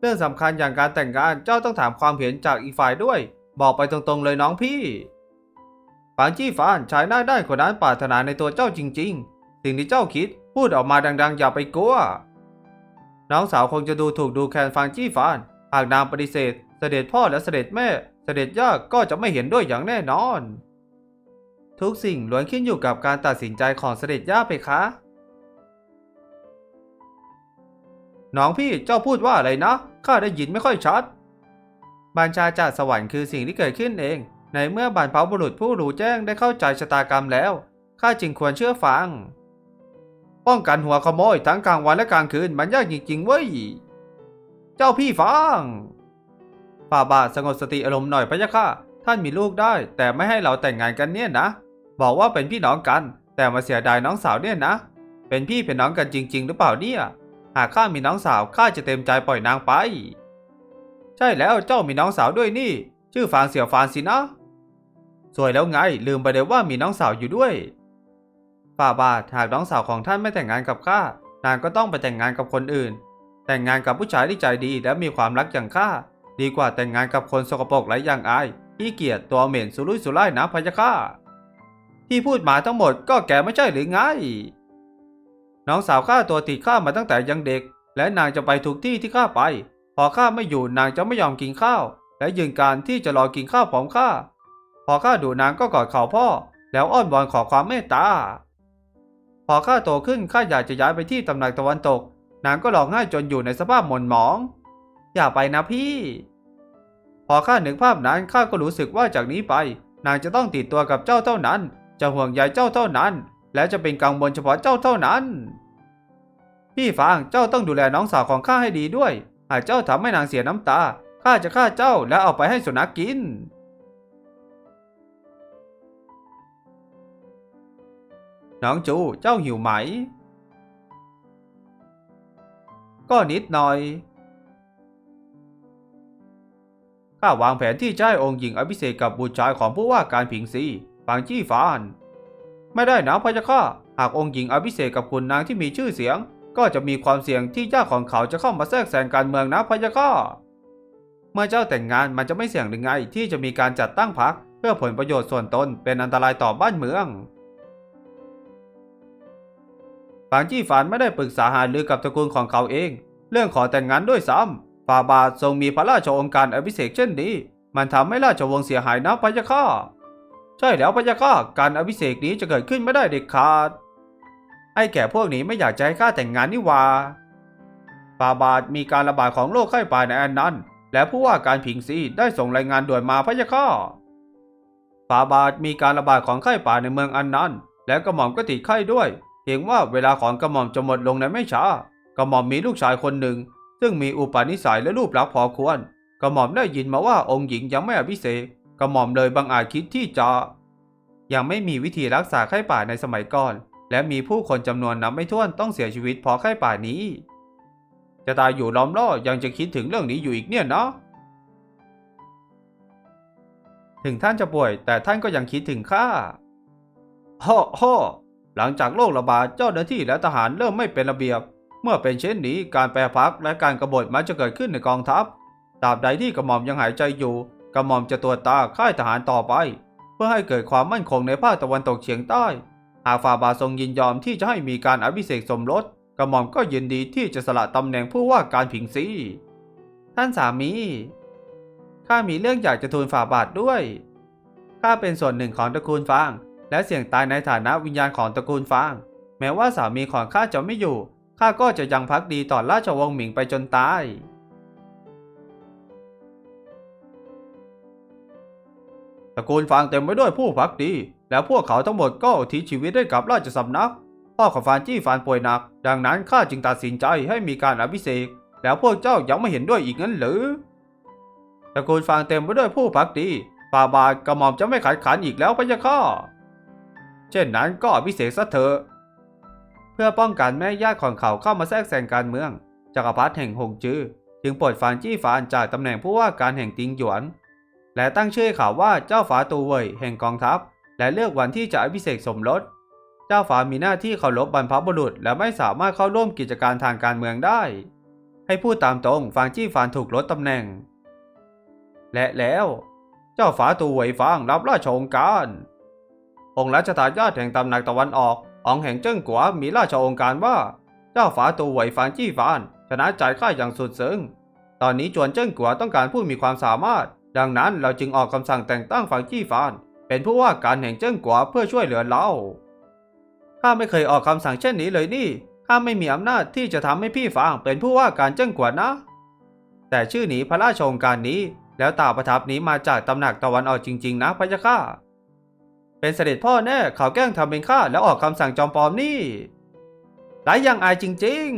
เรื่องสำคัญอย่างการแต่งงานเจ้าต้องถามความเห็นจากอีกฝ่ายด้วย บอกไปตรงๆเลยน้องพี่ฝางจี้ฟานชายหน้าได้คนนั้นปรารถนาในตัวเจ้าจริง ๆ สิ่งที่เจ้าคิดพูดออกมาดังๆ อย่าไปกลัว น้องสาวคงจะดูถูกดูแคลนฟางจี้ฟาน หากนางปฏิเสธ เสด็จพ่อและเสด็จแม่ เสด็จย่าก็จะไม่เห็นด้วยอย่างแน่นอน ทุกสิ่งล้วนขึ้นอยู่กับการตัดสินใจของเสด็จย่าไปคะ น้องพี่เจ้าพูดว่าอะไรนะ ข้าได้ยินไม่ค่อยชัด บัญชาจากสวรรค์คือสิ่งที่เกิดขึ้นเอง ในเมื่อบรรพบุรุษผู้รู้แจ้งได้เข้าใจชะตากรรมแล้ว ข้าจึงควรเชื่อฟัง ป้องกันหัวขโมยทั้งกลางวันและกลางคืนมันยากจริงๆเว้ย เจ้าพี่ฟังฝ่าบาสงบสติอารมณ์หน่อยพะยะค่ะ ท่านมีลูกได้ แต่ไม่ให้เราแต่งงานกันเนี่ยนะ บอกว่าเป็นพี่น้องกัน แต่มาเสียดายน้องสาวเนี่ยนะ เป็นพี่เป็นน้องกันจริง ๆ หรือเปล่าเนี่ย หากข้ามีน้องสาวข้าจะเต็มใจปล่อยนางไป ใช่แล้วเจ้ามีน้องสาวด้วยนี่ ชื่อฟางเสี่ยวฟานสินะ สวยแล้วไงลืมไปเลยว่ามีน้องสาวอยู่ด้วยฝ่าบาทหากน้องสาวของท่านไม่แต่งงานกับข้านางก็ต้องไปแต่งงานกับคนอื่น แต่งงานกับผู้ชายที่ใจดีและมีความรักอย่างข้าดีกว่าแต่งงานกับคนสกปรกไร้อย่างอายขี้เกียจตัวเหม็นสุรุ่ยสุร่ายนะพะยะค่ะที่พูดมาทั้งหมดก็แกไม่ใช่หรือไง น้องสาวข้าตัวติดข้ามาตั้งแต่ยังเด็ก และนางจะไปทุกที่ที่ข้าไป พอข้าไม่อยู่นางจะไม่ยอมกินข้าว และยืนการที่จะรอกินข้าวพร้อมข้า พอข้าดูนางก็กอดเข่าพ่อ แล้วอ้อนวอนขอความเมตตา พอข้าโตขึ้นข้าอยากจะย้ายไปที่ตำหนักตะวันตก นางก็ร้องไห้จนอยู่ในสภาพหม่นหมอง อย่าไปนะพี่ พอข้านึกภาพนั้นข้าก็รู้สึกว่าจากนี้ไป นางจะต้องติดตัวกับเจ้าเท่านั้น จะห่วงใยเจ้าเท่านั้น และจะเป็นกังวลเฉพาะเจ้าเท่านั้น พี่ฟางเจ้าต้องดูแลน้องสาวของข้าให้ดีด้วย หากเจ้าทำให้นางเสียน้ำตา ข้าจะฆ่าเจ้าและเอาไปให้สุนัขกิน น้องจูเจ้าหิวไหม ก็นิดหน่อย ข้าวางแผนที่จะให้องค์หญิงอภิเษกกับบุตรชายของผู้ว่าการผิงซีฟางจี้ฟาน ไม่ได้นะพะยะค่ะหากองค์หญิงอภิเษกกับคุณนางที่มีชื่อเสียง ก็จะมีความเสี่ยงที่ญาติของเขาจะเข้ามาแทรกแซงการเมืองนะพะยะค่ะเมื่อเจ้าแต่งงานมันจะไม่เสี่ยงหรือไงที่จะมีการจัดตั้งพรรคเพื่อผลประโยชน์ส่วนตนเป็นอันตรายต่อบ้านเมืองฟางจี้ฟานไม่ได้ปรึกษาหารือกับตระกูลของเขาเอง เรื่องขอแต่งงานด้วยซ้ำฝ่าบาททรงมีพระราชโองการอภิเษกเช่นนี้ มันทำให้ราชวงศ์เสียหายนะพะยะค่ะ ใช่แล้วพะยะค่ะการอภิเษกนี้จะเกิดขึ้นไม่ได้เด็ดขาด ไอ้แก่พวกนี้ไม่อยากจะให้ข้าแต่งงานนี่ว่าฝ่าบาทมีการระบาดของโรคไข้ป่าในอันนั้น และผู้ว่าการผิงซีได้ส่งรายงานด่วนมาพะยะค่ะฝ่าบาทมีการระบาดของไข้ป่าในเมืองอันนั้น และกระหม่อมก็ติดไข้ด้วยเห็นว่าเวลาของกระหม่อมจะหมดลงในไม่ช้ากระหม่อมมีลูกชายคนหนึ่ง ซึ่งมีอุปนิสัยและรูปลักษณ์พอควรกระหม่อมได้ยินมาว่าองค์หญิงยังไม่อภิเษก กระหม่อมเลยบังอาจคิดที่จะยังไม่มีวิธีรักษาไข้ป่าในสมัยก่อน และมีผู้คนจำนวนนับไม่ถ้วนต้องเสียชีวิตเพราะไข้ป่านี้ จะตายอยู่ล้อมล่อยังจะคิดถึงเรื่องนี้อยู่อีกเนี่ยเนาะถึงท่านจะป่วย แต่ท่านก็ยังคิดถึงข้าฮ่อฮ่อหลังจากโรคระบาดเจ้าหน้าที่และทหารเริ่มไม่เป็นระเบียบ เมื่อเป็นเช่นนี้การแปรพักและการกบฏมักจะเกิดขึ้นในกองทัพตราบใดที่กระหม่อมยังหายใจอยู่ กระหม่อมจะตรวจตาค่ายทหารต่อไป เพื่อให้เกิดความมั่นคงในภาคตะวันตกเฉียงใต้ หากฝ่าบาททรงยินยอมที่จะให้มีการอภิเษกสมรสกระหม่อมก็ยินดีที่จะสละตำแหน่งผู้ว่าการผิงซีท่านสามีข้ามีเรื่องอยากจะทูลฝ่าบาทด้วยข้าเป็นส่วนหนึ่งของตระกูลฟาง และเสี่ยงตายในฐานะวิญญาณของตระกูลฟาง แม้ว่าสามีของข้าจะไม่อยู่ข้าก็จะยังพักดีต่อราชวงศ์หมิงไปจนตาย ตระกูลฟางเต็มไปด้วยผู้พักดี และพวกเขาทั้งหมดก็อทิศชีวิตให้กับราชสำนัก พ่อของฟานจี้ฟานป่วยหนัก ดังนั้นข้าจึงตัดสินใจให้มีการอภิเษกแล้วพวกเจ้ายังไม่เห็นด้วยอีกงั้นหรือตระกูลฟางเต็มไปด้วยผู้พักดีฝ่าบาทกระหม่อมจะไม่ขัดขันอีกแล้วพะยะค่ะเช่นนั้นก็อภิเษกซะเถอะเพื่อป้องกันแม่ญาติของเขาเข้ามาแทรกแซงการเมืองจักรพรรดิแห่งหงจื้อจึงปลดฟานจี้ฟานจากตำแหน่งผู้ว่าการแห่งติงหยวน และตั้งชื่อเขาว่าเจ้าฝาตูเว่ยแห่งกองทัพ และเลือกวันที่จะอภิเษกสมรส เจ้าฝามีหน้าที่เคารพบรรพบุรุษ และไม่สามารถเข้าร่วมกิจการทางการเมืองได้ ให้พูดตามตรงฟางจี้ฟานถูกลดตำแหน่ง และแล้ว เจ้าฝาตูเวยฟางรับราชองค์การ องค์รัชทายาทแห่งตำหนักตะวันออกอองแห่งเจิ้งกัวมีราชองค์การว่า เจ้าฝาตูเวยฟางจี้ฟานชนะใจข้าอย่างสุดซึ้งตอนนี้จวนเจิ้งกัวต้องการผู้มีความสามารถ ดังนั้นเราจึงออกคำสั่งแต่งตั้งฟางจี้ฟาน เป็นผู้ว่าการแห่งเจิ้งกัวเพื่อช่วยเหลือเราข้าไม่เคยออกคำสั่งเช่นนี้เลยนี่ข้าไม่มีอำนาจที่จะทำให้พี่ฟางเป็นผู้ว่าการเจิ้งกัวนะ แต่ชื่อหนีพระราชโองการนี้ แล้วตาประทับนี้มาจากตำหนักตะวันออกจริง ๆ นะพระยะค่ะเป็นเสด็จพ่อแน่เขาแกล้งทำเป็นข้าแล้วออกคำสั่งจอมปลอมนี่หลายอย่างอายจริง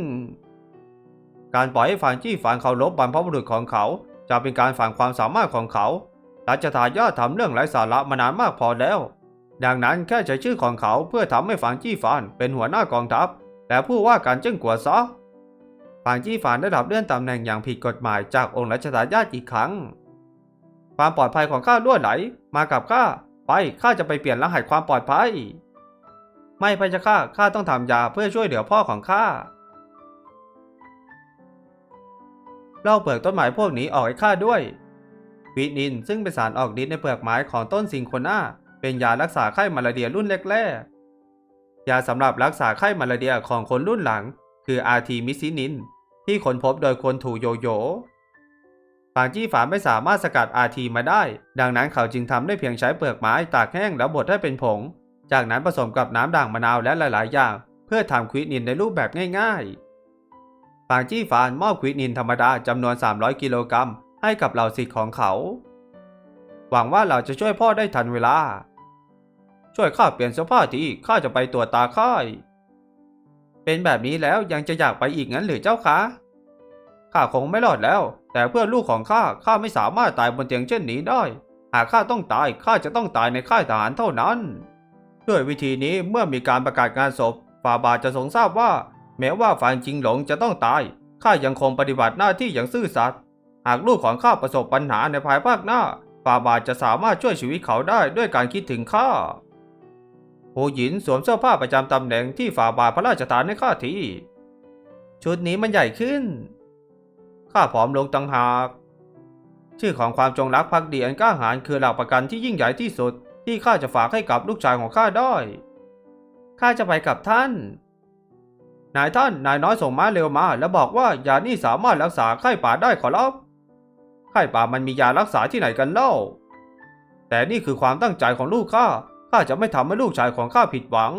ๆ การปล่อยให้ฟางจี้ฟานเคารพบรรพบุรุษของเขา จะเป็นการฝังความสามารถของเขารัชทายาททำเรื่องไร้สาระมานานมากพอแล้ว ดังนั้นแค่ใช้ชื่อของเขาเพื่อทำให้ฟางจี้ฟานเป็นหัวหน้ากองทัพ และผู้ว่าการเจิ้งกัวซะฟางจี้ฟานได้รับเลื่อนตำแหน่งอย่างผิดกฎหมายจากองค์รัชทายาทอีกครั้ง ความปลอดภัยของข้าล้วนไหล มากับข้าไปข้าจะไปเปลี่ยนรหัสความปลอดภัย ไม่พะยะข้าข้าต้องทำยาเพื่อช่วยเหลือพ่อของข้า เราเปลือกต้นไม้พวกนี้ออกให้ข้าด้วยวินินซึ่งเป็นสารออกฤทธิ์ในเปลือกไม้ของต้นซิงโคนาเป็นยารักษาไข้มาลาเรียรุ่นแรกๆ ยาสำหรับรักษาไข้มาลาเรียของคนรุ่นหลัง คืออาร์ทีมิซินิน ที่ค้นพบโดยคนถูโยโยฟางจี้ฝาไม่สามารถสกัดอาร์ทีมาได้ ดังนั้นเขาจึงทำได้เพียงใช้เปลือกไม้ตากแห้งแล้วบดให้เป็นผง จากนั้นผสมกับน้ำด่างมะนาวและหลาย ๆ อย่าง เพื่อทำควินินในรูปแบบง่าย ๆ ฟางจี้ฟานมอบควินินธรรมดาจำนวน 300 กิโลกรัมให้กับเหล่าศิษย์ของเขา หวังว่าเราจะช่วยพ่อได้ทันเวลา ช่วยข้าเปลี่ยนเสื้อผ้าทีข้าจะไปตรวจตาค่ายเป็นแบบนี้แล้วยังจะอยากไปอีกงั้นหรือเจ้าคะข้าคงไม่รอดแล้ว แต่เพื่อลูกของข้าข้าไม่สามารถตายบนเตียงเช่นนี้ได้ หากข้าต้องตายข้าจะต้องตายในค่ายทหารเท่านั้น ด้วยวิธีนี้เมื่อมีการประกาศงานศพฟาบาทจะทรงทราบว่า แม้ว่าฟานจิงหลงจะต้องตาย ข้ายังคงปฏิบัติหน้าที่อย่างซื่อสัตย์ หากลูกของข้าประสบปัญหาในภายภาคหน้าฟาบาทจะสามารถช่วยชีวิตเขาได้ด้วยการคิดถึงข้าหูหยินสวมเสื้อผ้าประจำตำแหน่งที่ฝ่าบาทพระราชทานให้ข้าที ชุดนี้มันใหญ่ขึ้น ข้าผอมลงตังหาก ชื่อของความจงรักภักดีอันกล้าหาญคือหลักประกันที่ยิ่งใหญ่ที่สุดที่ข้าจะฝากให้กับลูกชายของข้าได้ ข้าจะไปกับท่าน นายท่านนายน้อยส่งม้าเร็วมา แล้วบอกว่ายานี่สามารถรักษาไข้ป่าได้ขอรับไข้ป่ามันมียารักษาที่ไหนกันเล่า แต่นี่คือความตั้งใจของลูกข้าข้าจะไม่ทำให้ลูกชายของข้าผิดหวัง